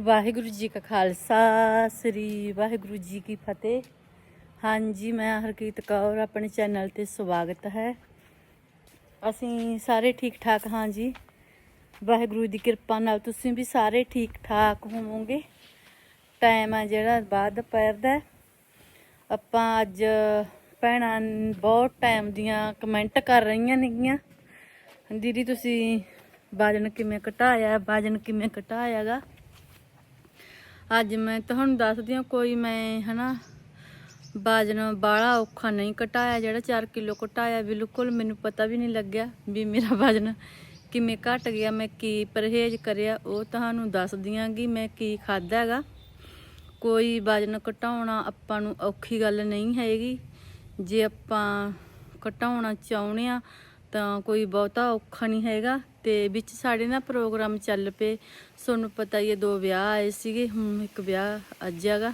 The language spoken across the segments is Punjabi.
ਵਾਹਿਗੁਰੂ ਜੀ ਕਾ ਖਾਲਸਾ, ਸ੍ਰੀ ਵਾਹਿਗੁਰੂ ਜੀ ਕੀ ਫਤਿਹ। ਹਾਂਜੀ, ਮੈਂ ਹਰਕੀਤ ਕੌਰ, ਆਪਣੇ ਚੈਨਲ ਤੇ ਸਵਾਗਤ ਹੈ। ਅਸੀਂ ਸਾਰੇ ਠੀਕ ਠਾਕ ਹਾਂ ਜੀ। ਵਾਹਿਗੁਰੂ ਦੀ ਕਿਰਪਾ ਨਾਲ ਤੁਸੀਂ ਵੀ ਸਾਰੇ ਠੀਕ ਠਾਕ ਹੋਵੋਗੇ। ਟਾਈਮ ਆ ਜਿਹੜਾ ਬਾਅਦ ਦੁਪਹਿਰ ਦਾ ਆਪਾਂ ਅੱਜ ਭੈਣਾਂ ਬਹੁਤ ਟਾਈਮ ਦੀਆਂ ਕਮੈਂਟ ਕਰ ਰਹੀਆਂ ਨੇਗੀਆਂ। ਦੀਦੀ, ਤੁਸੀਂ ਵਜਨ ਕਿਵੇਂ ਘਟਾਇਆ, ਵਜਨ ਕਿਵੇਂ ਘਟਾਇਆਗਾ? ਅੱਜ ਮੈਂ ਤੁਹਾਨੂੰ ਦੱਸਦੀ ਹਾਂ, ਕੋਈ ਮੈਂ ਹਨਾ ਵਜਨ ਬਾਹਲਾ ਔਖਾ ਨਹੀਂ ਘਟਾਇਆ, ਜਿਹੜਾ 4 ਕਿਲੋ ਘਟਾਇਆ, ਬਿਲਕੁਲ ਮੈਨੂੰ ਪਤਾ ਵੀ ਨਹੀਂ ਲੱਗਿਆ ਵੀ ਮੇਰਾ ਵਜਨ ਕਿਵੇਂ ਘਟ ਗਿਆ, ਮੈਂ ਕੀ ਪਰਹੇਜ਼ ਕਰਿਆ, ਉਹ ਤੁਹਾਨੂੰ ਦੱਸਦੀ ਹਾਂ ਕਿ ਮੈਂ ਕੀ ਖਾਦਾ ਹੈਗਾ। ਕੋਈ ਵਜਨ ਘਟਾਉਣਾ ਆਪਾਂ ਨੂੰ ਔਖੀ ਗੱਲ ਨਹੀਂ ਹੈਗੀ। ਜੇ ਆਪਾਂ ਘਟਾਉਣਾ ਚਾਹੁੰਦੇ ਆ ਤਾਂ ਕੋਈ ਬਹੁਤਾ ਔਖਾ ਨਹੀਂ ਹੈਗਾ। ਤੇ ਵਿੱਚ ਸਾਡੇ ਨਾ ਪ੍ਰੋਗਰਾਮ ਚੱਲ ਪਏ। ਤੁਹਾਨੂੰ ਪਤਾ ਹੀ ਹੈ, ਦੋ ਵਿਆਹ ਆਏ ਸੀਗੇ, ਹੁਣ ਇੱਕ ਵਿਆਹ ਅੱਜ ਹੈਗਾ।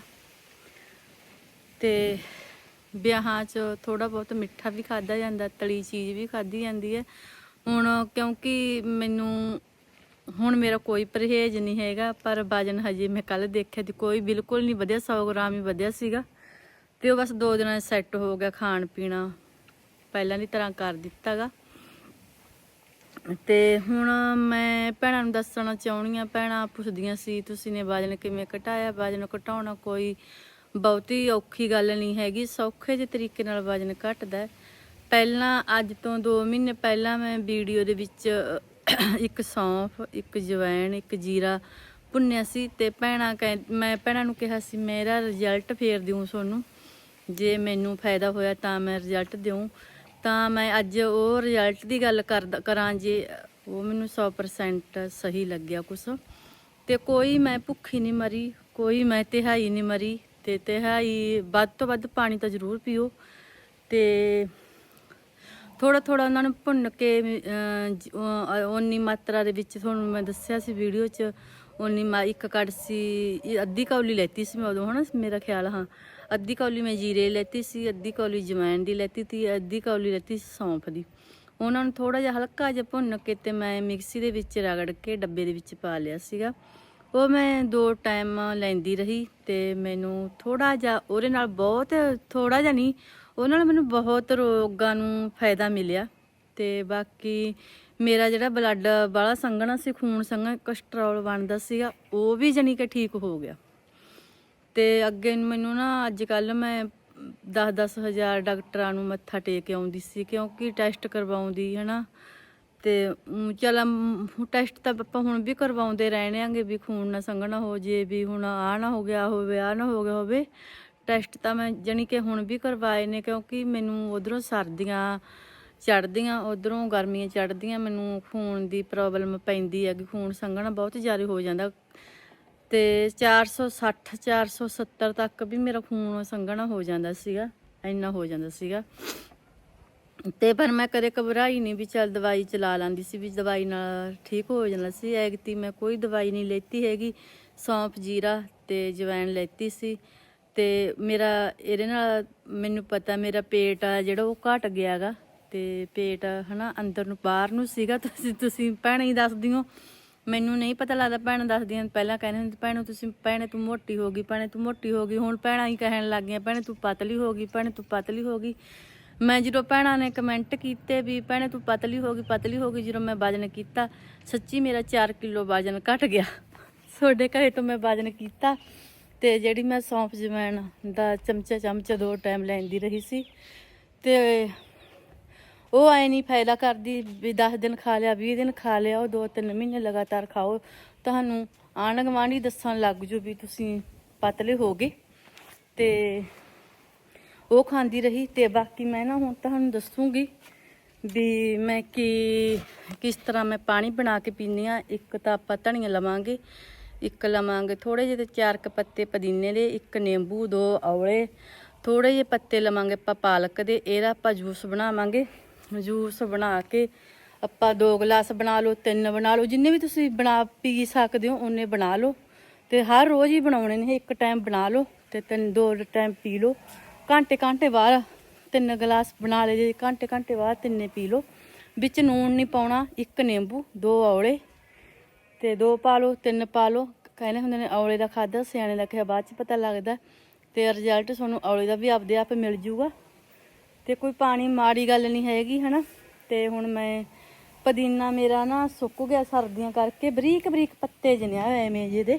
ਤੇ ਵਿਆਹਾਂ 'ਚ ਥੋੜਾ ਬਹੁਤ ਮਿੱਠਾ ਵੀ ਖਾਦਾ ਜਾਂਦਾ, ਤਲੀ ਚੀਜ਼ ਵੀ ਖਾਧੀ ਜਾਂਦੀ ਹੈ। ਹੁਣ ਕਿਉਂਕਿ ਮੈਨੂੰ, ਹੁਣ ਮੇਰਾ ਕੋਈ ਪਰਹੇਜ਼ ਨਹੀਂ ਹੈਗਾ, ਪਰ ਵਜਨ ਹਜੇ ਮੈਂ ਕੱਲ ਦੇਖਿਆ ਤੇ ਕੋਈ ਬਿਲਕੁਲ ਨਹੀਂ ਵਧਿਆ 100 ਗ੍ਰਾਮ ਹੀ ਵਧਿਆ ਸੀਗਾ। ਤੇ ਉਹ ਬਸ ਦੋ ਦਿਨਾਂ ਸੈੱਟ ਹੋ ਗਿਆ ਖਾਣ ਪੀਣਾ ਪਹਿਲਾਂ ਦੀ ਤਰ੍ਹਾਂ ਕਰ ਦਿੱਤਾਗਾ ਤੇ ਹੁਣ ਮੈਂ ਭੈਣਾਂ ਨੂੰ ਦੱਸਣਾ ਚਾਹੁੰਦੀ ਆ ਭੈਣਾਂ ਪੁੱਛਦੀਆਂ ਸੀ, ਤੁਸੀਂ ਨੇ ਵਜਨ ਕਿਵੇਂ ਘਟਾਇਆ ਵਜਨ ਘਟਾਉਣਾ ਕੋਈ ਬਹੁਤੀ ਔਖੀ ਗੱਲ ਨਹੀਂ ਹੈਗੀ, ਸੌਖੇ ਜਿਹੇ ਤਰੀਕੇ ਨਾਲ ਵਜਨ ਘਟਦਾ ਪਹਿਲਾਂ, ਅੱਜ ਤੋਂ 2 ਮਹੀਨੇ ਪਹਿਲਾਂ ਮੈਂ ਵੀਡੀਓ ਦੇ ਵਿੱਚ ਇੱਕ ਸੌਂਫ, ਇੱਕ ਜਵੈਣ, ਇੱਕ ਜੀਰਾ ਭੁੰਨਿਆ ਸੀ ਤੇ ਭੈਣਾਂ ਕਹਿ, ਮੈਂ ਭੈਣਾਂ ਨੂੰ ਕਿਹਾ ਸੀ, ਮੇਰਾ ਰਿਜ਼ਲਟ ਫੇਰ ਦਿਉ ਤੁਹਾਨੂੰ ਜੇ ਮੈਨੂੰ ਫਾਇਦਾ ਹੋਇਆ ਤਾਂ ਮੈਂ ਰਿਜ਼ਲਟ ਦਿਉ। ਤਾਂ ਮੈਂ ਅੱਜ ਉਹ ਰਿਜ਼ਲਟ ਦੀ ਗੱਲ ਕਰਦਾ ਕਰਾਂ ਜੇ ਉਹ ਮੈਨੂੰ 100% ਸਹੀ ਲੱਗਿਆ ਕੁਛ। ਤੇ ਕੋਈ ਮੈਂ ਭੁੱਖੀ ਨਹੀਂ ਮਰੀ ਕੋਈ ਮੈਂ ਤਿਹਾਈ ਨਹੀਂ ਮਰੀ। ਤੇ ਤਿਹਾਈ ਵੱਧ ਤੋਂ ਵੱਧ ਪਾਣੀ ਤਾਂ ਜ਼ਰੂਰ ਪੀਓ। ਤੇ ਥੋੜਾ ਥੋੜਾ ਉਹਨਾਂ ਨੂੰ ਭੁੰਨ ਕੇ ਅਹ, ਓਨੀ ਮਾਤਰਾ ਦੇ ਵਿੱਚ ਤੁਹਾਨੂੰ ਮੈਂ ਦੱਸਿਆ ਸੀ ਵੀਡੀਓ 'ਚ। ਓਨੀ ਮੈਂ, ਇੱਕ ਕੜਸੀ ਇਹ ਅੱਧੀ ਕੌਲੀ ਲੈਤੀ ਸੀ ਮੈਂ ਉਦੋਂ, ਹਨਾ ਮੇਰਾ ਖਿਆਲ, ਹਾਂ। ਅੱਧੀ ਕੌਲੀ ਮੈਂ ਜੀਰੇ ਲੈਤੀ ਸੀ, ਅੱਧੀ ਕੌਲੀ ਜਵੈਣ ਦੀ ਲੈਤੀ ਤੀ, ਅੱਧੀ ਕੌਲੀ ਲੈਤੀ ਸੀ ਸੌਂਫ ਦੀ। ਉਹਨਾਂ ਨੂੰ ਥੋੜਾ ਜਿਹਾ ਹਲਕਾ ਜਿਹਾ ਭੁੰਨ ਕੇ ਤੇ ਮੈਂ ਮਿਕਸੀ ਦੇ ਵਿੱਚ ਰਗੜ ਕੇ ਡੱਬੇ ਦੇ ਵਿੱਚ ਪਾ ਲਿਆ ਸੀਗਾ। ਉਹ ਮੈਂ ਦੋ ਟਾਈਮ ਲੈਂਦੀ ਰਹੀ ਤੇ ਮੈਨੂੰ ਥੋੜਾ ਜਿਹਾ ਉਹਦੇ ਨਾਲ ਬਹੁਤ ਥੋੜਾ ਜਿਹਾ ਨਹੀਂ, ਉਹਨਾਂ ਨਾਲ ਮੈਨੂੰ ਬਹੁਤ ਰੋਗਾਂ ਨੂੰ ਫਾਇਦਾ ਮਿਲਿਆ। ਤੇ ਬਾਕੀ ਮੇਰਾ ਜਿਹੜਾ ਬਲੱਡ ਵਾਲਾ ਸੰਘਣਾ ਸੀ, ਖੂਨ ਸੰਘਣਾ ਕੋਲੇਸਟ੍ਰੋਲ ਬਣਦਾ ਸੀਗਾ, ਉਹ ਵੀ ਜਾਣੀ ਕਿ ਠੀਕ ਹੋ ਗਿਆ। ਤੇ ਅੱਗੇ ਮੈਨੂੰ ਨਾ ਅੱਜ ਕੱਲ ਮੈਂ 10-10 ਹਜ਼ਾਰ ਡਾਕਟਰਾਂ ਨੂੰ ਮੱਥਾ ਟੇਕ ਆਉਂਦੀ ਸੀ, ਕਿਉਂਕਿ ਟੈਸਟ ਕਰਵਾਉਂਦੀ, ਹਨਾ। ਤੇ ਊਂ ਚੱਲ ਟੈਸਟ ਤਾਂ ਆਪਾਂ ਹੁਣ ਵੀ ਕਰਵਾਉਂਦੇ ਰਹਿਣੇ ਆਂਗੇ ਵੀ ਖੂਨ ਨਾ ਸੰਘਣਾ ਹੋ ਜੇ, ਵੀ ਹੁਣ ਆ ਨਾ ਹੋ ਗਿਆ ਹੋਵੇ ਆ ਨਾ ਹੋ ਗਿਆ ਹੋਵੇ। ਟੈਸਟ ਤਾਂ ਮੈਂ ਜਾਣੀ ਕਿ ਹੁਣ ਵੀ ਕਰਵਾਏ ਨੇ, ਕਿਉਂਕਿ ਮੈਨੂੰ ਉਧਰੋਂ ਸਰਦੀਆਂ ਚੜਦੀਆਂ ਉਧਰੋਂ ਗਰਮੀਆਂ ਚੜਦੀਆਂ ਮੈਨੂੰ ਖੂਨ ਦੀ ਪ੍ਰੋਬਲਮ ਪੈਂਦੀ ਹੈ ਕਿ ਖੂਨ ਸੰਘਣਾ ਬਹੁਤ ਜ਼ਿਆਦਾ ਹੋ ਜਾਂਦਾ। ਤੇ 460 470 ਤੱਕ ਵੀ ਮੇਰਾ ਖੂਨ ਸੰਘਣਾ ਹੋ ਜਾਂਦਾ ਸੀਗਾ, ਇੰਨਾ ਹੋ ਜਾਂਦਾ ਸੀਗਾ। ਤੇ ਪਰ ਮੈਂ ਕਦੇ ਘਬਰਾਈ ਨਹੀਂ ਵੀ ਚੱਲ ਦਵਾਈ ਚਲਾ ਲੈਂਦੀ ਸੀ, ਵੀ ਦਵਾਈ ਨਾਲ ਠੀਕ ਹੋ ਜਾਂਦਾ ਸੀ। ਐਗਤੀ ਮੈਂ ਕੋਈ ਦਵਾਈ ਨਹੀਂ ਲੈਤੀ ਹੈਗੀ, ਸੌਂਫ, ਜੀਰਾ ਤੇ ਜਵੈਣ ਲੈਤੀ ਸੀ। ਤੇ ਮੇਰਾ, ਇਹਦੇ ਨਾਲ ਮੈਨੂੰ ਪਤਾ ਮੇਰਾ ਪੇਟ ਆ ਜਿਹੜਾ ਉਹ ਘਟ ਗਿਆਗਾ। ਤੇ ਪੇਟ, ਹਨਾ, ਅੰਦਰ ਨੂੰ, ਬਾਹਰ ਨੂੰ ਸੀਗਾ, ਤੁਸੀਂ ਤੁਸੀਂ ਭੈਣ ਹੀ ਦੱਸਦੀ ਹੋ। ਮੈਨੂੰ ਨਹੀਂ ਪਤਾ ਲੱਗਦਾ ਭੈਣ ਦੱਸਦੀਆਂ ਪਹਿਲਾਂ ਕਹਿੰਦੇ ਹੁੰਦੇ, ਭੈਣੋ, ਤੁਸੀਂ, ਭੈਣੇ, ਤੂੰ ਮੋਟੀ ਹੋ ਗਈ, ਭੈਣੇ, ਤੂੰ ਮੋਟੀ ਹੋ ਗਈ, ਹੁਣ ਭੈਣਾਂ ਹੀ ਕਹਿਣ ਲੱਗ ਗਈਆਂ, ਭੈਣੇ, ਤੂੰ ਪਤਲੀ ਹੋ ਗਈ, ਭੈਣੇ, ਤੂੰ ਪਤਲੀ ਹੋ ਗਈ। ਮੈਂ ਜਦੋਂ ਭੈਣਾਂ ਨੇ ਕਮੈਂਟ ਕੀਤੇ ਵੀ, ਭੈਣੇ, ਤੂੰ ਪਤਲੀ ਹੋ ਗਈ, ਪਤਲੀ ਹੋ ਗਈ, ਜਦੋਂ ਮੈਂ ਵਜਨ ਕੀਤਾ, ਸੱਚੀ ਮੇਰਾ 4 ਕਿਲੋ ਵਜਨ ਘਟ ਗਿਆ। ਤੁਹਾਡੇ ਘਰੇ ਤੋਂ ਮੈਂ ਵਜਨ ਕੀਤਾ ਤੇ ਜਿਹੜੀ ਮੈਂ ਸੌਂਫ ਜਵੈਣ ਦਾ ਚਮਚਾ ਚਮਚਾ ਦੋ ਟਾਈਮ ਲੈਂਦੀ ਰਹੀ ਸੀ ਤੇ ਉਹ ਐ ਨਹੀਂ ਫਾਇਦਾ ਕਰਦੀ ਵੀ 10 ਦਿਨ ਖਾ ਲਿਆ 20 ਦਿਨ ਖਾ ਲਿਆ, ਉਹ 2-3 ਮਹੀਨੇ ਲਗਾਤਾਰ ਖਾਓ। ਤੁਹਾਨੂੰ ਆਂਢ ਗੁਆਂਢੀ ਦੱਸਣ ਲੱਗ ਜੂ ਵੀ ਤੁਸੀਂ ਪਤਲੇ ਹੋ ਗਏ। ਤੇ ਉਹ ਖਾਂਦੀ ਰਹੀ ਤੇ ਬਾਕੀ ਮੈਂ ਨਾ ਹੁਣ ਤੁਹਾਨੂੰ ਦੱਸੂਗੀ ਵੀ ਮੈਂ ਕੀ, ਕਿਸ ਤਰ੍ਹਾਂ ਮੈਂ ਪਾਣੀ ਬਣਾ ਕੇ ਪੀਂਦੀ ਆ ਇੱਕ ਤਾਂ ਆਪਾਂ ਧਨੀਆ ਲਵਾਂਗੇ, ਇੱਕ ਲਵਾਂਗੇ ਥੋੜੇ ਜਿਹੇ ਤੇ ਚਾਰ ਕ ਪੱਤੇ ਪੁਦੀਨੇ ਦੇ, ਇੱਕ ਨਿੰਬੂ, ਦੋ ਔਲੇ। ਥੋੜੇ ਜਿਹੇ ਪੱਤੇ ਲਵਾਂਗੇ ਆਪਾਂ ਪਾਲਕ ਦੇ, ਇਹਦਾ ਆਪਾਂ ਜੂਸ ਬਣਾਵਾਂਗੇ। ਜੂਸ ਬਣਾ ਕੇ ਆਪਾਂ ਦੋ ਗਲਾਸ ਬਣਾ ਲਓ, ਤਿੰਨ ਬਣਾ ਲਓ, ਜਿੰਨੇ ਵੀ ਤੁਸੀਂ ਬਣਾ ਪੀ ਸਕਦੇ ਹੋ, ਉਹਨੇ ਬਣਾ ਲਓ। ਤੇ ਹਰ ਰੋਜ਼ ਹੀ ਬਣਾਉਣੇ ਨੇ, ਇੱਕ ਟਾਈਮ ਬਣਾ ਲਓ ਤੇ ਤਿੰਨ, ਦੋ ਟਾਈਮ ਪੀ ਲਓ। ਘੰਟੇ ਘੰਟੇ ਬਾਅਦ ਤਿੰਨ ਗਲਾਸ ਬਣਾ ਲਏ ਜੇ, ਘੰਟੇ ਘੰਟੇ ਬਾਅਦ ਤਿੰਨੇ ਪੀ ਲਓ। ਵਿੱਚ ਨੂਣ ਨਹੀਂ ਪਾਉਣਾ, ਇੱਕ ਨਿੰਬੂ, ਦੋ ਔਲੇ ਤੇ ਦੋ ਪਾ ਲਓ, ਤਿੰਨ ਪਾ ਲਓ। ਕਹਿੰਦੇ ਹੁੰਦੇ ਨੇ ਔਲੇ ਦਾ ਖਾਦਾ ਸਿਆਣੇ ਦਾ ਕਿਹਾ ਬਾਅਦ ਚ ਪਤਾ ਲੱਗਦਾ। ਤੇ ਰਿਜ਼ਲਟ ਤੁਹਾਨੂੰ ਔਲੇ ਦਾ ਵੀ ਆਪਦੇ ਆਪ ਮਿਲ ਜੂਗਾ। ਤੇ ਕੋਈ ਪਾਣੀ ਮਾੜੀ ਗੱਲ ਨਹੀਂ ਹੈਗੀ, ਹਨਾ? ਤੇ ਹੁਣ ਮੈਂ, ਪੁਦੀਨਾ ਮੇਰਾ ਨਾ ਸੁੱਕ ਗਿਆ ਸਰਦੀਆਂ ਕਰਕੇ, ਬਰੀਕ ਬਰੀਕ ਪੱਤੇ ਜਨਿਆ ਐਵੇਂ ਜਿਹੇ ਦੇ।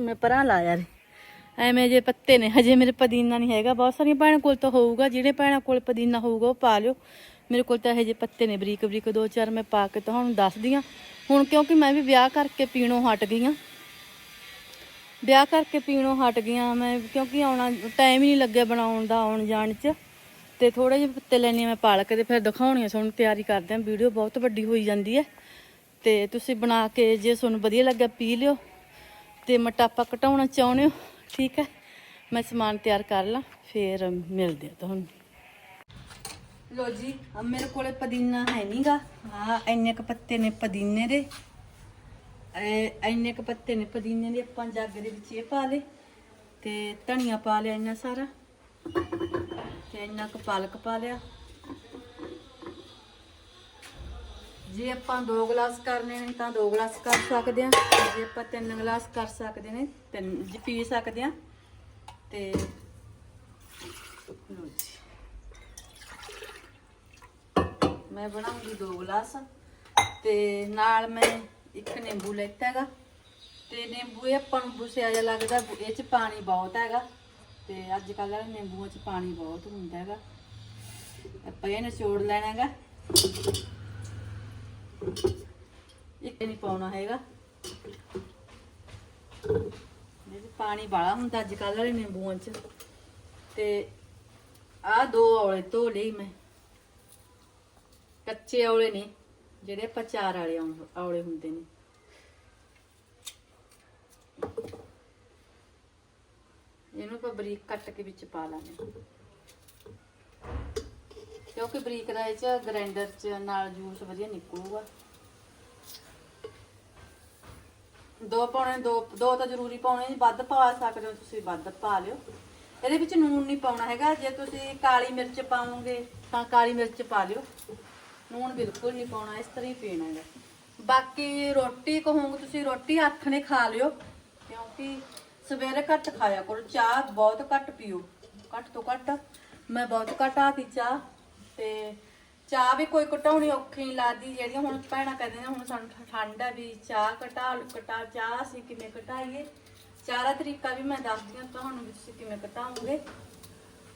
ਮੈਂ ਪਰਾਂ ਲਾਇਆ ਯਾਰ ਐਵੇਂ ਜੇ ਪੱਤੇ ਨੇ। ਹਜੇ ਮੇਰੇ ਪੁਦੀਨਾ ਨਹੀਂ ਹੈਗਾ। ਬਹੁਤ ਸਾਰੀਆਂ ਭੈਣਾਂ ਕੋਲ ਤਾਂ ਹੋਊਗਾ। ਜਿਹੜੇ ਭੈਣਾਂ ਕੋਲ ਪੁਦੀਨਾ ਹੋਊਗਾ, ਉਹ ਪਾ ਲਿਓ। ਮੇਰੇ ਕੋਲ ਤਾਂ ਹਜੇ ਪੱਤੇ ਨੇ। ਬਰੀਕ ਬਰੀਕ ਦੋ ਚਾਰ ਮੈਂ ਪਾ ਕੇ ਤੁਹਾਨੂੰ ਦੱਸਦੀ ਆ। ਹੁਣ ਕਿਉਂਕਿ ਮੈਂ ਵੀ ਵਿਆਹ ਕਰਕੇ ਪੀਣੋਂ ਹਟ ਗਈ ਆ। ਵਿਆਹ ਕਰਕੇ ਪੀਣੋਂ ਹਟ ਗਈਆਂ ਮੈਂ, ਕਿਉਂਕਿ ਆਉਣਾ ਟਾਈਮ ਹੀ ਨਹੀਂ ਲੱਗਿਆ ਬਣਾਉਣ ਦਾ, ਆਉਣ ਜਾਣ ਚ। ਤੇ ਥੋੜੇ ਜਿਹੇ ਪੱਤੇ ਲੈਣੇ ਮੈਂ ਪਾਲਕ ਦੇ, ਫਿਰ ਦਿਖਾਉਣੀਆਂ ਤੁਹਾਨੂੰ ਤਿਆਰੀ ਕਰਦੇ ਆਂ ਵੀਡੀਓ ਬਹੁਤ ਵੱਡੀ ਹੋਈ ਜਾਂਦੀ ਹੈ। ਤੇ ਤੁਸੀਂ ਬਣਾ ਕੇ ਜੇ ਤੁਹਾਨੂੰ ਵਧੀਆ ਲੱਗਿਆ, ਪੀ ਲਿਓ। ਤੇ ਮੋਟਾਪਾ ਘਟਾਉਣਾ ਚਾਹੁੰਦੇ ਹੋ, ਠੀਕ ਹੈ? ਮੈਂ ਸਮਾਨ ਤਿਆਰ ਕਰ ਲਾਂ, ਫਿਰ ਮਿਲਦੇ ਆ ਤੁਹਾਨੂੰ। ਲੋ ਜੀ ਮੇਰੇ ਕੋਲੇ ਪੁਦੀਨਾ ਹੈ ਨਹੀਂਗਾ ਆ ਇੰਨੇ ਕ ਪੱਤੇ ਨੇ ਪੁਦੀਨੇ ਦੇ। ਐ ਇੰਨੇ ਕ ਪੱਤੇ ਨੇ ਪੁਦੀਨੇ ਦੇ, ਆਪਾਂ ਜੱਗ ਦੇ ਵਿੱਚ ਇਹ ਪਾ ਲਏ ਤੇ ਧਨੀਆ ਪਾ ਲਿਆ ਇੰਨਾ ਸਾਰਾ ਤੇ ਇੰਨਾ ਕ ਪਾਲਕ ਪਾ ਲਿਆ। ਜੇ ਆਪਾਂ 2 ਗਲਾਸ ਕਰਨੇ ਨੇ ਤਾਂ 2 ਗਲਾਸ ਕਰ ਸਕਦੇ ਆ ਜੇ ਆਪਾਂ 3 ਗਲਾਸ ਕਰ ਸਕਦੇ ਨੇ, ਤਿੰਨ ਜੇ ਪੀ ਸਕਦੇ ਆ ਤੇ ਲਓ ਜੀ। ਮੈਂ ਬਣਾਉਂਗੀ 2 ਗਲਾਸ ਤੇ ਨਾਲ ਮੈਂ ਇੱਕ ਨਿੰਬੂ ਲੈਤਾ ਹੈਗਾ ਤੇ ਨਿੰਬੂ ਇਹ ਆਪਾਂ ਨੂੰ ਬੁਸਿਆ ਜਿਹਾ ਲੱਗਦਾ ਇਹ ਚ ਪਾਣੀ ਬਹੁਤ ਹੈਗਾ ਤੇ ਅੱਜ ਕੱਲ੍ਹ ਵਾਲੇ ਨਿੰਬੂਆਂ ਚ ਪਾਣੀ ਬਹੁਤ ਹੁੰਦਾ ਹੈਗਾ। ਆਪਾਂ ਇਹ ਨਿਚੋੜ ਲੈਣਾ ਹੈਗਾ। ਇੱਕ ਨਹੀਂ ਪਾਉਣਾ ਹੈਗਾ। ਇਹ ਪਾਣੀ ਬਾਲਾ ਹੁੰਦਾ ਅੱਜ ਕੱਲ੍ਹ ਵਾਲੇ ਨਿੰਬੂਆਂ ਚ। ਤੇ ਆਹ ਦੋ ਔਲੇ ਧੋ ਲਈ ਮੈਂ। ਕੱਚੇ ਔਲੇ ਨੇ ਜਿਹੜੇ ਆਪਾਂ ਚਾਰ ਵਾਲੇ ਔਲੇ ਹੁੰਦੇ ਨੇ। ਇਹਨੂੰ ਆਪਾਂ ਬਰੀਕ ਕੱਟ ਕੇ ਵਿੱਚ ਪਾ ਲਾਂਗੇ। ਕਿਉਂਕਿ ਬਰੀਕ ਦਾ ਇਹ ਚ ਗ੍ਰਾਈਂਡਰ ਚ ਨਾਲ ਜੂਸ ਵਧੀਆ ਨਿਕਲੂਗਾ। ਦੋ ਪਾਉਣੇ, ਦੋ ਦੋ ਤਾਂ ਜ਼ਰੂਰੀ ਪਾਉਣੇ ਜੀ ਵੱਧ ਪਾ ਸਕਦੇ ਹੋ ਤੁਸੀਂ, ਵੱਧ ਪਾ ਲਿਓ। ਇਹਦੇ ਵਿੱਚ ਨੂਨ ਨਹੀਂ ਪਾਉਣਾ ਹੈਗਾ, ਜੇ ਤੁਸੀਂ ਕਾਲੀ ਮਿਰਚ ਪਾਉਂਗੇ ਤਾਂ ਕਾਲੀ ਮਿਰਚ ਪਾ ਲਿਓ। ਨੂਨ ਬਿਲਕੁਲ ਨਹੀਂ ਪਾਉਣਾ, ਇਸ ਤਰ੍ਹਾਂ ਹੀ ਪੀਣਾ ਹੈਗਾ। ਬਾਕੀ ਰੋਟੀ ਕਹੋਗੇ ਤੁਸੀਂ, ਰੋਟੀ ਹੱਥ ਨੇ ਖਾ ਲਿਓ, ਕਿਉਂਕਿ ਸਵੇਰੇ ਘੱਟ ਖਾਇਆ ਕਰੋ, ਚਾਹ ਬਹੁਤ ਘੱਟ ਪੀਓ। ਘੱਟ ਤੋਂ ਘੱਟ ਮੈਂ ਬਹੁਤ ਘੱਟ ਆਤੀ ਚਾਹ, ਤੇ ਚਾਹ ਵੀ ਕੋਈ ਘਟਾਉਣੀ ਔਖੀ ਨਹੀਂ ਲੱਗਦੀ, ਜਿਹੜੀਆਂ ਹੁਣ ਭੈਣਾਂ ਕਹਿੰਦੇ ਨੇ, ਹੁਣ ਸਾਨੂੰ ਠੰਡ ਹੈ ਵੀ ਚਾਹ ਘਟਾ ਘਟਾ, ਚਾਹ ਅਸੀਂ ਕਿਵੇਂ ਘਟਾਈਏ। ਚਾਹ ਦਾ ਤਰੀਕਾ ਵੀ ਮੈਂ ਦੱਸਦੀ ਹਾਂ ਤੁਹਾਨੂੰ ਵੀ ਤੁਸੀਂ ਕਿਵੇਂ ਘਟਾਓਗੇ।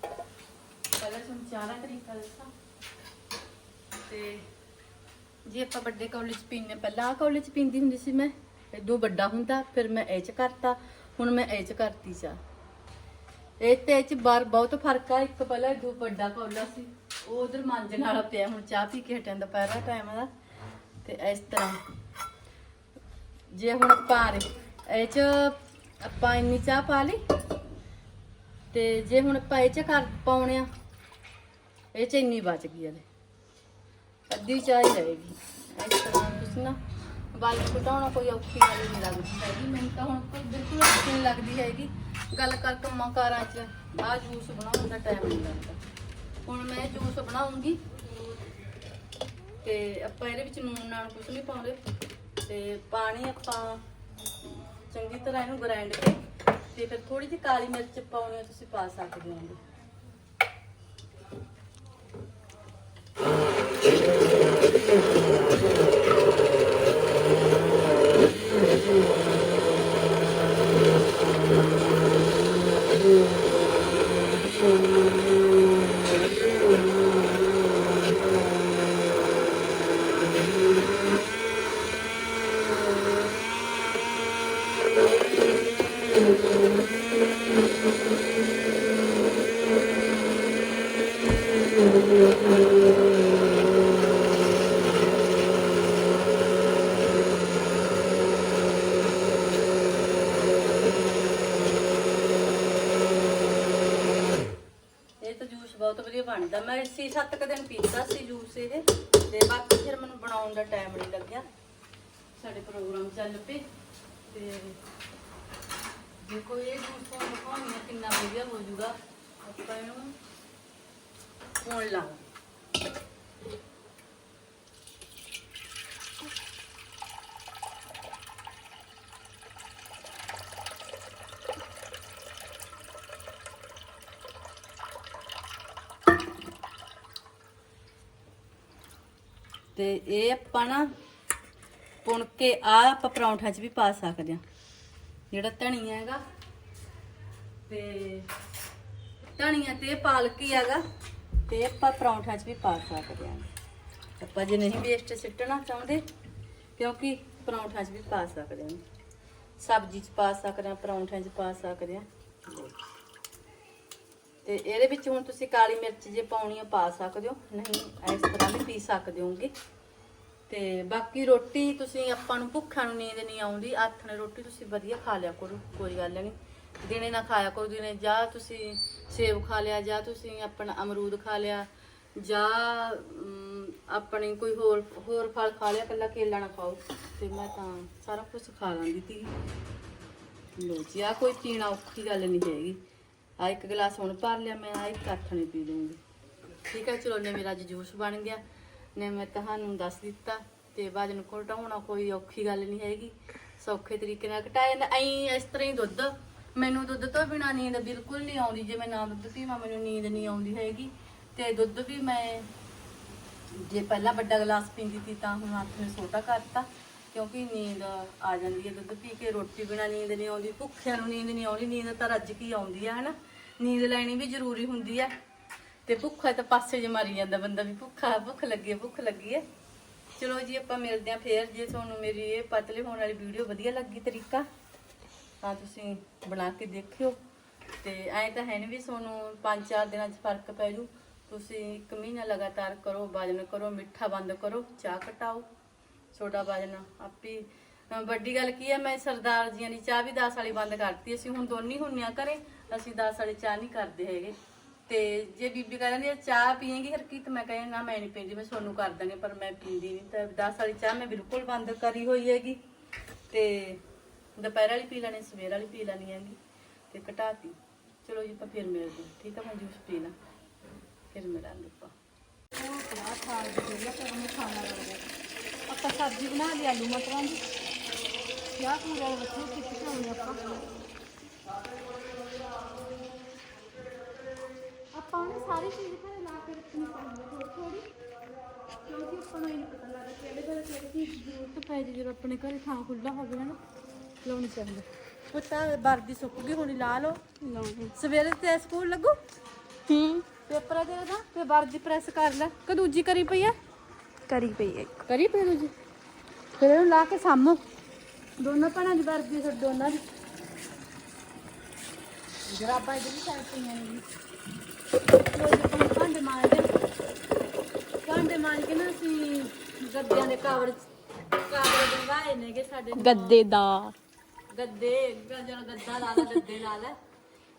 ਪਹਿਲਾਂ ਤੁਹਾਨੂੰ ਚਾਹ ਦਾ ਤਰੀਕਾ ਦੱਸਾਂ। ਤੇ ਜੇ ਆਪਾਂ ਵੱਡੇ ਕਾਲਜ ਪੀਂਦੇ ਪਹਿਲਾਂ ਆਹ ਕਾਲਜ ਪੀਂਦੀ ਹੁੰਦੀ ਸੀ ਮੈਂ ਇਦੋਂ ਵੱਡਾ ਹੁੰਦਾ, ਫਿਰ ਮੈਂ ਇਹ ਚ ਕਰਤਾ, ਹੁਣ ਮੈਂ ਇਹ ਚ ਕਰਤੀ ਚਾਹ ਇਹ ਤੇ ਇਹ ਚ ਬਾਰ ਬਹੁਤ ਫ਼ਰਕ ਆ, ਇੱਕ ਪਹਿਲਾਂ ਇਦੋਂ ਵੱਡਾ ਕੌਲਾ ਸੀ, ਉਹ ਉਧਰ ਮਾਂਜਣ ਵਾਲਾ ਪਿਆ, ਹੁਣ ਚਾਹ ਪੀ ਕੇ ਹਟਿਆ ਦੁਪਹਿਰਾ ਟਾਈਮ ਦਾ, ਤੇ ਇਸ ਤਰ੍ਹਾਂ। ਜੇ ਹੁਣ ਆਪਾਂ ਰੇ ਇਹ ਚ ਆਪਾਂ ਇੰਨੀ ਚਾਹ ਪਾ ਲਈ, ਤੇ ਜੇ ਹੁਣ ਆਪਾਂ ਇਹ ਚ ਕਰ ਪਾਉਣੇ ਆ, ਇਹ ਚ ਇੰਨੀ ਬਚ ਗਈ ਹਲੇ। ਅੱਧੀ ਚਾਹ ਹੀ ਰਹੇਗੀ। ਇਸ ਤਰ੍ਹਾਂ ਤੁਸੀਂ ਨਾ ਵਾਲ ਘਟਾਉਣਾ ਕੋਈ ਔਖੀ ਗੱਲ ਨਹੀਂ ਲੱਗਦੀ ਹੈਗੀ। ਮੈਨੂੰ ਤਾਂ ਹੁਣ ਕੋਈ ਬਿਲਕੁਲ ਔਖੀ ਨਹੀਂ ਲੱਗਦੀ ਹੈਗੀ। ਗੱਲ ਕਰ ਕੰਮਾਂ ਕਾਰਾਂ 'ਚ ਆਹ ਜੂਸ ਬਣਾਉਣ ਦਾ ਟਾਈਮ ਨਹੀਂ ਲੱਗਦਾ। ਹੁਣ ਮੈਂ ਜੂਸ ਬਣਾਉਂਗੀ ਤੇ ਆਪਾਂ ਇਹਦੇ ਵਿੱਚ ਨੂਨ ਨਾਲ ਕੁਝ ਨਹੀਂ ਪਾਉਂਦੇ। ਤੇ ਪਾਣੀ ਆਪਾਂ ਚੰਗੀ ਤਰ੍ਹਾਂ ਇਹਨੂੰ ਗ੍ਰਾਈਂਡ ਕੇ ਤੇ ਫਿਰ ਥੋੜੀ ਜਿਹੀ ਕਾਲੀ ਮਿਰਚ ਪਾਉਣੀ ਤੁਸੀਂ ਪਾ ਸਕਦੇ ਹੋ Thank you. ਬਹੁਤ ਵਧੀਆ ਬਣਦਾ। ਮੈਂ ਇਸੇ ਸੱਤ ਕੁ ਦਿਨ ਪੀਤਾ ਸੀ ਜੂਸ ਇਹ, ਤੇ ਬਾਕੀ ਫਿਰ ਮੈਨੂੰ ਬਣਾਉਣ ਦਾ ਟਾਈਮ ਨਹੀਂ ਲੱਗਿਆ। ਸਾਡੇ ਪ੍ਰੋਗਰਾਮ ਚੱਲ ਪਏ, ਤੇ ਦੇਖੋ ਇਹ ਜੂਸ ਤੋਂ ਦਿਖਾਉਣੀ ਆ, ਕਿੰਨਾ ਵਧੀਆ ਹੋ ਜਾਊਗਾ ਆਪਾਂ ਇਹਨੂੰ ਹੁਣ ਲਾ ਤੇ ਇਹ ਆਪਾਂ ਨਾ ਪੁਣ ਕੇ ਆ ਆਪਾਂ ਪਰੌਂਠਾ 'ਚ ਵੀ ਪਾ ਸਕਦੇ ਆ ਜਿਹੜਾ ਧਨੀਆ ਹੈਗਾ ਤੇ ਧਨੀਆ ਤੇ ਪਾਲਕ ਹੀ ਹੈਗਾ ਤੇ ਆਪਾਂ ਪਰੌਂਠਾ 'ਚ ਵੀ ਪਾ ਸਕਦੇ ਆ ਆਪਾਂ ਜੇ ਨਹੀਂ ਵੇਸਟ ਸਿੱਟਣਾ ਚਾਹੁੰਦੇ, ਕਿਉਂਕਿ ਪਰੌਂਠਾ 'ਚ ਵੀ ਪਾ ਸਕਦੇ ਆ ਸਬਜ਼ੀ 'ਚ ਪਾ ਸਕਦੇ ਆ ਪਰੌਂਠਿਆਂ 'ਚ ਪਾ ਸਕਦੇ ਆ ਤੇ ਇਹਦੇ ਵਿੱਚ ਹੁਣ ਤੁਸੀਂ ਕਾਲੀ ਮਿਰਚ ਜੇ ਪਾਉਣੀ ਆ, ਪਾ ਸਕਦੇ ਹੋ। ਨਹੀਂ, ਇਸ ਤਰ੍ਹਾਂ ਵੀ ਪੀ ਸਕਦੇ ਹੋਗੇ ਤੇ ਬਾਕੀ ਰੋਟੀ ਤੁਸੀਂ ਆਪਾਂ ਨੂੰ ਭੁੱਖਾਂ ਨੂੰ ਨੀਂਦ ਨਹੀਂ ਆਉਂਦੀ। ਆਥਣੇ ਰੋਟੀ ਤੁਸੀਂ ਵਧੀਆ ਖਾ ਲਿਆ ਕਰੋ, ਕੋਈ ਗੱਲ ਨਹੀਂ। ਦਿਨੇ ਨਾ ਖਾਇਆ ਕਰੋ, ਦਿਨੇ ਜਾਂ ਤੁਸੀਂ ਸੇਬ ਖਾ ਲਿਆ, ਜਾਂ ਤੁਸੀਂ ਆਪਣਾ ਅਮਰੂਦ ਖਾ ਲਿਆ, ਜਾਂ ਆਪਣੀ ਕੋਈ ਹੋਰ ਹੋਰ ਫਲ ਖਾ ਲਿਆ ਕੱਲਾ ਕੇਲਾ ਨਾ ਖਾਓ। ਤੇ ਮੈਂ ਤਾਂ ਸਾਰਾ ਕੁਝ ਖਾ ਲਾਂਦੀ ਤੀ ਲੋ ਜੀ ਆ ਕੋਈ ਪੀਣਾ ਔਖੀ ਗੱਲ ਨਹੀਂ ਹੈਗੀ। ਆ ਇੱਕ ਗਲਾਸ ਹੁਣ ਭਰ ਲਿਆ, ਮੈਂ ਆ ਇੱਕ ਅੱਠ ਨਹੀਂ ਪੀ ਲੂੰਗੀ। ਠੀਕ ਹੈ, ਚਲੋ ਨੇ ਮੇਰਾ ਅੱਜ ਜੂਸ ਬਣ ਗਿਆ। ਨੇ ਮੈਂ ਤੁਹਾਨੂੰ ਦੱਸ ਦਿੱਤਾ ਤੇ ਵਜਨ ਘਟਾਉਣਾ ਕੋਈ ਔਖੀ ਗੱਲ ਨਹੀਂ ਹੈਗੀ। ਸੌਖੇ ਤਰੀਕੇ ਨਾਲ ਘਟਾਇਆ ਜਾਂਦਾ ਐਂ ਇਸ ਤਰ੍ਹਾਂ ਹੀ ਦੁੱਧ। ਮੈਨੂੰ ਦੁੱਧ ਤੋਂ ਬਿਨਾ ਨੀਂਦ ਬਿਲਕੁਲ ਨਹੀਂ ਆਉਂਦੀ, ਜੇ ਮੈਂ ਨਾ ਦੁੱਧ ਪੀਵਾਂ, ਮੈਨੂੰ ਨੀਂਦ ਨਹੀਂ ਆਉਂਦੀ ਹੈਗੀ। ਤੇ ਦੁੱਧ ਵੀ ਮੈਂ, ਜੇ ਪਹਿਲਾਂ ਵੱਡਾ ਗਲਾਸ ਪੀਂਦੀ ਸੀ ਤਾਂ ਹੁਣ ਹੱਥ ਨੇ ਛੋਟਾ ਕਰਤਾ। ਕਿਉਂਕਿ ਨੀਂਦ ਆ ਜਾਂਦੀ ਹੈ ਦੁੱਧ ਪੀ ਕੇ, ਰੋਟੀ ਬਿਨਾ ਨੀਂਦ ਨਹੀਂ ਆਉਂਦੀ, ਭੁੱਖਿਆਂ ਨੂੰ ਨੀਂਦ ਨਹੀਂ ਆਉਂਦੀ, ਨੀਂਦ ਤਾਂ ਰੱਜ ਕੀ ਆਉਂਦੀ ਆ ਹਨਾ? ਨੀਂਦ ਲੈਣੀ ਵੀ ਜ਼ਰੂਰੀ ਹੁੰਦੀ ਆ ਤੇ ਭੁੱਖਾ ਤਾਂ ਪਾਸੇ ਜੇ ਮਾਰੀ ਜਾਂਦਾ ਬੰਦਾ ਵੀ, ਭੁੱਖਾ ਭੁੱਖ ਲੱਗੀ ਹੈ, ਭੁੱਖ ਲੱਗੀ ਹੈ। ਚਲੋ ਜੀ, ਆਪਾਂ ਮਿਲਦੇ ਆਂ ਫੇਰ, ਜੇ ਤੁਹਾਨੂੰ ਮੇਰੀ ਇਹ ਪਤਲੇ ਹੋਣ ਵਾਲੀ ਵੀਡੀਓ ਵਧੀਆ ਲੱਗੀ ਤਰੀਕਾ, ਤਾਂ ਤੁਸੀਂ ਬਣਾ ਕੇ ਦੇਖਿਓ। ਤੇ ਐਂ ਤਾਂ ਹੈ ਨਹੀਂ ਵੀ ਤੁਹਾਨੂੰ 5-4 ਦਿਨਾਂ 'ਚ ਫ਼ਰਕ ਪੈ ਜੂ। ਤੁਸੀਂ ਇੱਕ ਮਹੀਨਾ ਲਗਾਤਾਰ ਕਰੋ, ਵਜਨ ਕਰੋ, ਮਿੱਠਾ ਬੰਦ ਕਰੋ, ਚਾਹ ਘਟਾਓ। ਛੋਟਾ ਬਾਜਣਾ ਆਪੀ। ਅਹ ਵੱਡੀ ਗੱਲ ਕੀ ਹੈ ਮੈਂ ਸਰਦਾਰ ਜੀਆਂ ਦੀ ਚਾਹ ਵੀ 10 ਵਾਲੀ ਬੰਦ ਕਰਤੀ। ਅਸੀਂ ਹੁਣ ਦੋਨੀ ਹੁੰਨਿਆ ਕਰੇ ਅਸੀਂ 10 ਵਾਲੀ ਚਾਹ ਨਹੀਂ ਕਰਦੇ ਹੈਗੇ। ਤੇ ਜੇ ਬੀਬੀ ਕਹਿੰਦੀ ਆ ਚਾਹ ਪੀਏਗੀ ਹਰਕੀਤ ਮੈਂ ਕਹਿੰਦੀ ਨਾ ਮੈਂ ਨਹੀਂ ਪੀਂਦੀ ਮੈਂ ਸੋਨੂੰ ਕਰ ਦਾਂਗੇ ਪਰ ਮੈਂ ਪੀਂਦੀ ਨਹੀਂ। ਤਾਂ 10 ਵਾਲੀ ਚਾਹ ਮੈਂ ਬਿਲਕੁਲ ਬੰਦ ਕਰੀ ਹੋਈ ਹੈਗੀ। ਤੇ ਦੁਪਹਿਰ ਵਾਲੀ ਪੀ ਲੈਣੀ ਸਵੇਰ ਵਾਲੀ ਪੀ ਲੈਣੀ ਹੈਗੀ। ਤੇ ਘਟਾਤੀ। ਚਲੋ ਜੀ ਆਪਾਂ ਫਿਰ ਮਿਲਦੇ ਹਾਂ, ਠੀਕ ਹੈ ਮੈਂ ਜੂਸ ਪੀ ਲਾਂ। ਫਿਰ ਮਿਲਾਂਗੇ ਆਪਾਂ। ਉਹ ਕੜਾ ਖਾ ਕੇ ਜਿਹੜਾ ਪਰ ਮੈਂ ਖਾਣਾ ਲੱਗਦਾ ਆਪਾਂ ਸਬਜ਼ੀ ਬਣਾ ਲਈ ਆਲੂ ਮਟਰਾਂ ਦੀ। ਕਿਆ ਪੂਰਾ ਬੱਚੇ ਕਿੱਥੇ ਖਾਣੇ ਆਪਾਂ। ਆਪਾਂ ਉਹਨੇ ਸਾਰੀ ਚੀਜ਼ ਘਰੇ ਲਾ ਕੇ ਰੱਖਣੀ ਪੈਂਦੀ ਹੈ ਥੋੜੀ ਕਿਉਂਕਿ ਆਪਾਂ ਨੂੰ ਇਹ ਨਹੀਂ ਪਤਾ ਲੱਗਦਾ ਕਿਹੜੇ ਵੇਲੇ ਕਿਹੜੀ ਚੀਜ਼ ਜ਼ਰੂਰਤ ਪੈ ਜੇ ਜਦੋਂ ਆਪਣੇ ਘਰੇ ਥਾਂ ਖੁੱਲਾ ਹੋਵੇ ਨਾ ਲਾਉਣੀ ਚਾਹੀਦੀ ਪੁੱਤਾ ਵਰਦੀ ਸੁੱਕ ਗਈ ਹੁਣੀ ਲਾ ਲਓ। ਲਾਉਣੀ। ਸਵੇਰੇ ਤੇ ਸਕੂਲ ਲੱਗੂ? ਹੂੰ। ਪੇਪਰ ਆ ਤੇਰਾ ਤਾਂ ਤੇ ਵਰਦੀ ਪ੍ਰੈਸ ਕਰ ਲੈ। ਕਿ ਦੂਜੀ ਕਰੀ ਪਈ ਆ ਕਰੀ ਪਈ ਹੈ ਕਰੀ ਪਈ ਦੂਜੀ? ਫਿਰ ਇਹਨੂੰ ਲਾ ਕੇ ਸਾਮੋ। ਦੋਨੋਂ ਭੈਣਾਂ ਦੀ ਵਰਦੀ ਛੱਡ ਦੋਨਾਂ ਦੀ। ਜਰਾਬਾਂ ਵੀ ਸਾਈਡ ਪਈਆਂ ਨੇ ਜੀ। ਭਾਂਡੇ ਮਾਂਜਦੇ ਭਾਂਡੇ ਮਾਂਜ ਕੇ ਨਾ ਅਸੀਂ ਗੱਦਿਆਂ ਦੇ ਕਵਰ ਕਵਰ ਬਣਵਾਏ ਨੇਗੇ ਸਾਡੇ। ਗੱਦੇ ਦਾ। ਗੱਦੇ ਗਜਲ ਗੱਦਾ ਲਾ ਲਾ ਗੱਦੇ ਨਾਲ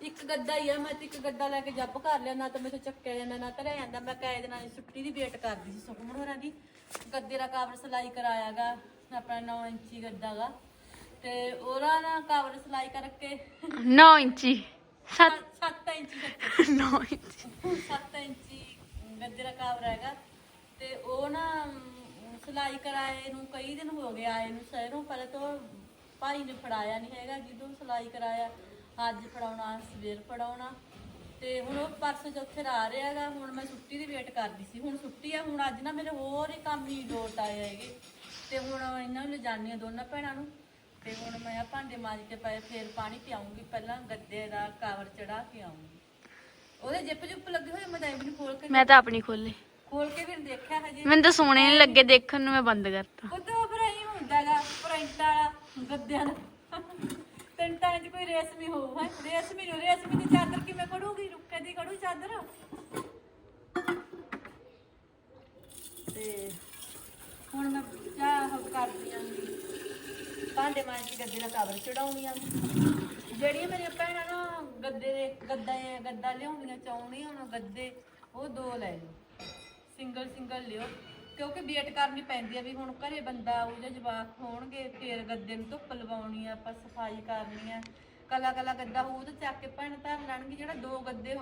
ਇੱਕ ਗੱਦਾ ਹੀ ਆ ਮੈਂ ਤੇ ਇੱਕ ਗੱਦਾ ਲੈ ਕੇ ਜੱਬ ਕਰ ਲਿਆ ਨਾ ਤਾਂ ਮੈਥੋਂ ਚੱਕਿਆ ਜਾਂਦਾ ਨਾ ਧਰਿਆ ਜਾਂਦਾ। ਮੈਂ ਕਾਇਦ ਨਾਲ ਛੁੱਟੀ ਦੀ ਵੇਟ ਕਰਦੀ ਸੀ ਸੁਖਮਨ ਹੋਰਾਂ ਦੀ। ਗੱਦੇ ਦਾ ਕਾਵਰ ਸਲਾਈ ਕਰਾਇਆਗਾ ਆਪਣਾ 9 ਇੰਚੀ ਗੱਦਾ ਗਾ। ਤੇ ਉਹਦਾ ਨਾ ਕਾਵਰ ਸਲਾਈ ਕਰਕੇ 9 ਇੰਚੀ। 7 7 ਇੰਚੀ ਤੱਕ 9 ਇੰਚੀ। 7 ਇੰਚੀ ਗੱਦੇ ਦਾ ਕਾਵਰ ਹੈਗਾ। ਤੇ ਉਹ ਨਾ ਸਿਲਾਈ ਕਰਾਏ ਨੂੰ ਕਈ ਦਿਨ ਹੋ ਗਏ ਆਏ ਨੂੰ ਸ਼ਹਿਰੋਂ ਪਹਿਲਾਂ ਤੋਂ ਭਾਈ ਨੇ ਫੜਾਇਆ ਨਹੀਂ ਹੈਗਾ ਜਦੋਂ ਸਿਲਾਈ ਕਰਾਇਆ ਅੱਜ ਫੜਾਉਣਾ ਸਵੇਰ ਫੜਾਉਣਾ ਤੇ ਹੁਣ ਉਹ ਪਰਸੋਂ ਚੌਥੇ ਆ ਰਿਹਾ ਹੈਗਾ ਹੁਣ ਮੈਂ ਛੁੱਟੀ ਦੀ ਵੇਟ ਕਰਦੀ ਸੀ। ਹੁਣ ਛੁੱਟੀ ਆ ਹੁਣ ਅੱਜ ਨਾ ਮੇਰੇ ਹੋਰ ਹੀ ਕੰਮ ਹੀ ਲੋਟ ਆਏ ਹੈਗੇ। ਤੇ ਹੁਣ ਇਹਨਾਂ ਨੂੰ ਲਿਜਾਣੀ ਆ ਦੋਨਾਂ ਭੈਣਾਂ ਨੂੰ। ਤੇ ਹੁਣ ਮੈਂ ਆ ਭਾਂਡੇ ਮਾਂਜ ਕੇ ਪਏ ਫੇਰ ਪਾਣੀ ਪਿਆਉਂਗੀ। ਪਹਿਲਾਂ ਗੱਦੇ ਦਾ ਕਵਰ ਚੜਾ ਕੇ ਆਉਂਗੀ। ਉਹਦੇ ਜਿੱਪ ਜੁੱਪ ਲੱਗੇ ਹੋਏ ਮੈਂ ਤਾਂ ਇਹ ਵੀ ਨੀ ਖੋਲ ਕੇ ਮੈਂ ਤਾਂ ਆਪਣੀ ਖੋਲੀ ਖੋਲ ਕੇ ਵੀ ਦੇਖਿਆ ਹਜੇ। ਮੈਨੂੰ ਤਾਂ ਸੋਹਣੇ ਨਹੀਂ ਲੱਗੇ ਦੇਖਣ ਨੂੰ ਮੈਂ ਬੰਦ ਕਰਤਾ। ਉਹ ਤਾਂ ਫਿਰ ਇਹ ਹੁੰਦਾਗਾ ਪ੍ਰਿੰਟ ਵਾਲਾ ਗੱਦਿਆਂ ਦਾ। ਪ੍ਰਿੰਟਾਂ 'ਚ ਕੋਈ ਰੇਸ਼ਮੀ ਹੋਊ, ਹੈ? ਰੇਸ਼ਮੀ ਨੂੰ, ਰੇਸ਼ਮੀ ਦੀ ਚਾਦਰ ਕਿਵੇਂ ਕੜੂਗੀ ਰੁੱਕੇ ਦੀ ਕੜੂ ਚਾਦਰ? ਤੇ ਹੁਣ ਮੈਂ ਚਾਹ ਕਰਦੀ ਆਂਗੀ ਭਾਂਡੇ ਮਾਂਜ ਕੇ ਗੱਦੇ ਦਾ ਕਵਰ ਚੜਾਉਣੀ ਆ। ਜਿਹੜੀਆਂ ਮੇਰੀਆਂ ਭੈਣਾਂ ਨਾ ਗੱਦੇ ਦੇ ਗੱਦਾ ਗੱਦਾ ਲਿਆਉਂਦੀਆਂ ਚਾਹੁੰਦੀਆਂ ਹੁਣ ਗੱਦੇ ਉਹ ਦੋ ਲੈ ਲਓ। ਸਿੰਗਲ ਸਿੰਗਲ ਲਿਓ। ਕਿਉਂਕਿ ਵੇਟ ਕਰਨੀ ਪੈਂਦੀ ਆ ਵੀ ਹੁਣ ਘਰੇ ਬੰਦਾ ਉਹਦੇ ਜਵਾਕ ਹੋਣਗੇ ਫੇਰ ਗੱਦੇ ਨੂੰ ਧੁੱਪ ਲਵਾਉਣੀ ਆ ਆਪਾਂ ਸਫ਼ਾਈ ਕਰਨੀ ਆ। ਕਲਾ ਕਲਾ ਗੱਦਾ ਹੋਊ ਤੇ ਚੱਕ ਕੇ ਭੈਣ ਧਰ ਲੈਣਗੇ ਜਿਹੜਾ ਦੋ ਗੱਦੇ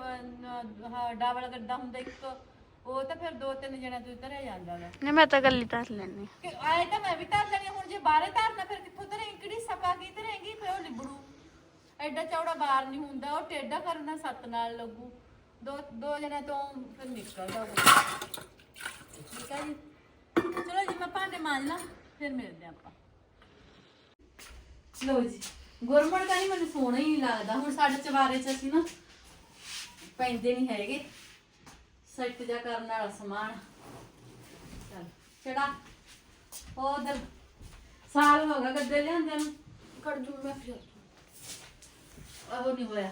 ਡਬਲ ਗੱਦਾ ਹੁੰਦਾ ਇੱਕ ਉਹ ਤਾਂ ਫਿਰ ਦੋ ਤਿੰਨ ਜਣਿਆਂ ਤੋਂ ਧਰਿਆ ਜਾਂਦਾ ਵਾ। ਨਹੀਂ ਮੈਂ ਤਾਂ ਗੱਲੀ ਧਰ ਲੈਣੀ ਆਏ ਤਾਂ ਮੈਂ ਵੀ ਧਰ ਲੈਣੀ ਹੁਣ ਜੇ ਬਾਹਰੇ ਧਰਨਾ ਫਿਰ ਕਿੱਥੋਂ ਧਰੇਂਗੀ ਕਿਹੜੀ ਸਪਾ ਕੀ ਧਰੇਂਗੀ ਫਿਰ ਉਹ ਲਿਬੜੂ ਐਡਾ ਚੌੜਾ ਬਾਰ ਨਹੀਂ ਹੁੰਦਾ ਉਹ ਟੇਡਾ ਕਰਨਾ ਸੱਤ ਨਾਲ ਲੱਗੂ। ਦੋ ਦੋ ਜਣਿਆਂ ਤੋਂ ਫਿਰ ਨਿਕਲਦਾ ਉਹ ਠੀਕ ਹੈ ਜੀ। ਚਲੋ ਜੀ ਮੈਂ ਭਾਂਡੇ ਮਾਂਜ ਲਾਂ ਫਿਰ ਮਿਲਦੇ ਆਪਾਂ। ਲੋ ਜੀ ਗੁਰਮਣ ਦਾ ਨਹੀਂ ਮੈਨੂੰ ਸੋਹਣਾ ਹੀ ਨਹੀਂ ਲੱਗਦਾ। ਹੁਣ ਸਾਡੇ ਚਵਾਰੇ 'ਚ ਅਸੀਂ ਨਾ ਪੈਂਦੇ ਨਹੀਂ ਹੈਗੇ। ਸੈੱਟ ਜਾ ਕਰਨ ਵਾਲਾ ਸਮਾਨ। ਚੱਲ ਚੜਾ ਉਧਰ। ਸਾਲ ਹੋ ਗਿਆ ਗੱਦੇ ਲਿਆਂਦੇ ਨੂੰ। ਕਰ ਜੂ ਮੈਂ ਫਿਰ। ਉਹ ਨਹੀਂ ਹੋਇਆ।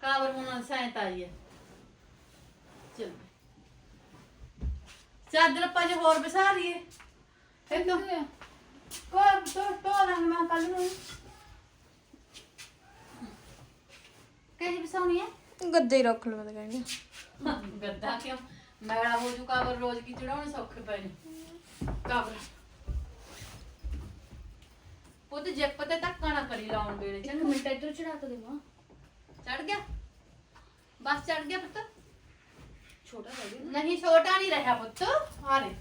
ਕਾਵਰ ਹੁਣ ਸੈਂਤ ਆਈ ਹੈ। ਚਲ। ਚਾਦਰ ਪਾ ਜੇ ਹੋਰ ਬਸਾ ਲਈਏ। ਇਹ ਤੋਂ ਕੋਰ ਤੋਂ ਤੋਂ ਨਾ ਮੈਂ ਕੱਲ ਨੂੰ। ਕਿਹੜੀ ਬਸਾਉਣੀ ਹੈ ਗੱਦੇ ਹੀ ਰੱਖ ਲਓ ਮੈਂ ਤਾਂ ਕਹਿੰਦੀ ਗੱਦਾ ਕਿਉਂ? ਮੈਲਾ ਹੋ ਜੂ ਕਾਵਰ ਰੋਜ਼ ਕੀ ਚੜਾਉਣੇ ਸੌਖੇ ਪੈ ਨੇ। ਕਾਵਰ ਪੁੱਤ ਜੱਪ ਤੇ ਧੱਕਾ ਨਾ ਕਰੀ ਲਾਉਣ ਵੇਲੇ ਚੰਗਾ। ਮਿੰਟ ਇੱਧਰ ਚੜਾ ਕੇ ਦੇਵਾਂ। ਚੜ ਗਿਆ? ਬਸ ਚੜ ਗਿਆ ਪੁੱਤ? ਛੋਟਾ ਰਹਿ ਗਿਆ ਨਹੀਂ ਛੋਟਾ ਨਹੀਂ ਰਿਹਾ ਪੁੱਤ। ਆ ਰੇ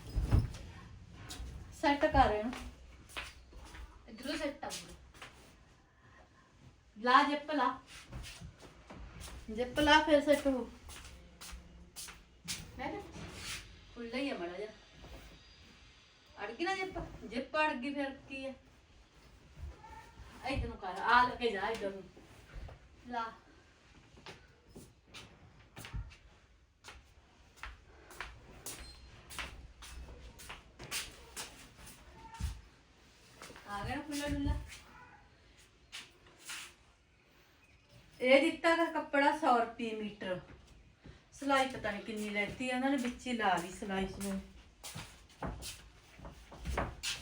ਸੈੱਟ ਕਰ ਰਹੇ ਇੱਧਰੋਂ ਸੈੱਟ ਆ ਲਾ ਜਿੱਪ ਲਾ। ਜਿੱਪ ਲਾ ਫਿਰ ਸੈੱਟ ਹੋ। ਹੈ ਨਾ? ਖੁੱਲਾ ਹੀ ਆ ਮੜਾ ਜਾ ਅੜ ਗਈ ਨਾ ਜਿੱਪ? ਜਿੱਪ ਅੜ ਗਈ ਫਿਰ ਕੀ ਹੈ ਇੱਧਰ ਨੂੰ ਕਰ ਆ ਲੱਗੇ ਜਾ ਇੱਧਰ ਨੂੰ। ਲਾ। ਆ ਗਿਆ ਨਾ ਖੁੱਲਾ ਡੁੱਲਾ ਇਹ ਦਿੱਤਾ ਦਾ ਕੱਪੜਾ 100 ਰੁਪਏ ਮੀਟਰ। ਸਿਲਾਈ ਪਤਾ ਨਹੀਂ ਕਿੰਨੀ ਲੈਤੀ ਆ ਉਹਨਾਂ ਨੇ ਵਿੱਚ ਹੀ ਲਾ ਲਈ ਸਿਲਾਈ ਨੂੰ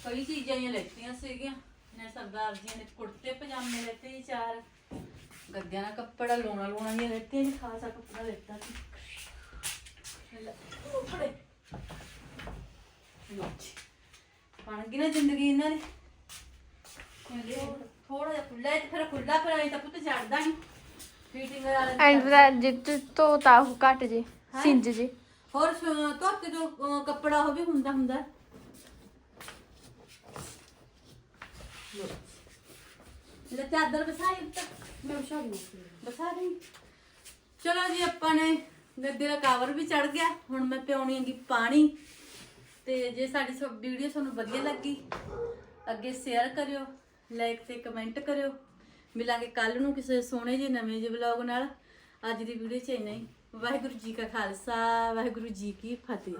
ਕਈ ਚੀਜ਼ਾਂ ਹੀ ਲੈਤੀਆਂ ਸੀਗੀਆਂ। ਨੇ ਸਰਦਾਰ ਜੀ ਨੇ ਕੁੜਤੇ ਪਜਾਮੇ ਲੈਤੇ ਜੀ ਚਾਰ। ਗੱਦਿਆਂ ਦਾ ਕੱਪੜਾ ਲੋਣਾ ਲੋਣਾ ਹੀ ਲੈਤੇ ਜੀ ਖਾਸਾ ਕੱਪੜਾ ਲੈਤਾ ਸੀ। ਲੈ, ਬਣ ਗਈ ਨਾ ਜ਼ਿੰਦਗੀ ਇਹਨਾਂ ਦੀ। ਥੋੜਾ ਜਿਹਾ ਖੁੱਲਾ ਹੈ ਫਿਰ ਖੁੱਲਾ ਫਿਰ ਆਈ ਤਾਂ ਪੁੱਤ ਚੜਦਾ ਨਹੀਂ। ਫੀਟਿੰਗ ਵਾਲਾ ਐਂਡ ਦਾ ਜਿੱਤ ਤੋਂ ਤਾਂ ਉਹ ਘਟ ਜੇ ਹੈਂ? ਸਿੰਜ ਜੇ। ਹੋਰ ਸ- ਧੋਤੇ ਜੋ ਅਹ, ਕੱਪੜਾ ਉਹ ਵੀ ਹੁੰਦਾ ਹੁੰਦਾ। ਹੈ। ਲਓ। ਲੈ ਚਾਦਰ ਬਸਾਈ ਉੱਤੇ ਮੈਂ ਵਿਛਾ ਦੂੰ ਬਸਾ ਦੇ। ਚਲੋ ਜੀ ਆਪਾਂ ਨੇ ਗੱਦੇ ਦਾ ਕਵਰ ਵੀ ਚੜ ਗਿਆ। ਹੁਣ ਮੈਂ ਪਿਉਣੀ ਹੈਗੀ ਪਾਣੀ। ਤੇ ਜੇ ਸਾਡੀ ਵੀਡੀਓ ਤੁਹਾਨੂੰ ਵਧੀਆ ਲੱਗੀ ਅੱਗੇ ਸ਼ੇਅਰ ਕਰਿਓ। ਲਾਈਕ ਤੇ ਕਮੈਂਟ ਕਰਿਓ। ਮਿਲਾਂਗੇ ਕੱਲ ਨੂੰ ਕਿਸੇ ਸੋਹਣੇ ਜਿਹੇ ਨਵੇਂ ਜਿਹੇ ਵਲੌਗ ਨਾਲ। ਅੱਜ ਦੀ ਵੀਡੀਓ ਚ ਇੰਨਾ ਹੀ। ਵਾਹਿਗੁਰੂ ਜੀ ਕਾ ਖਾਲਸਾ, ਵਾਹਿਗੁਰੂ ਜੀ ਕੀ ਫਤਿਹ।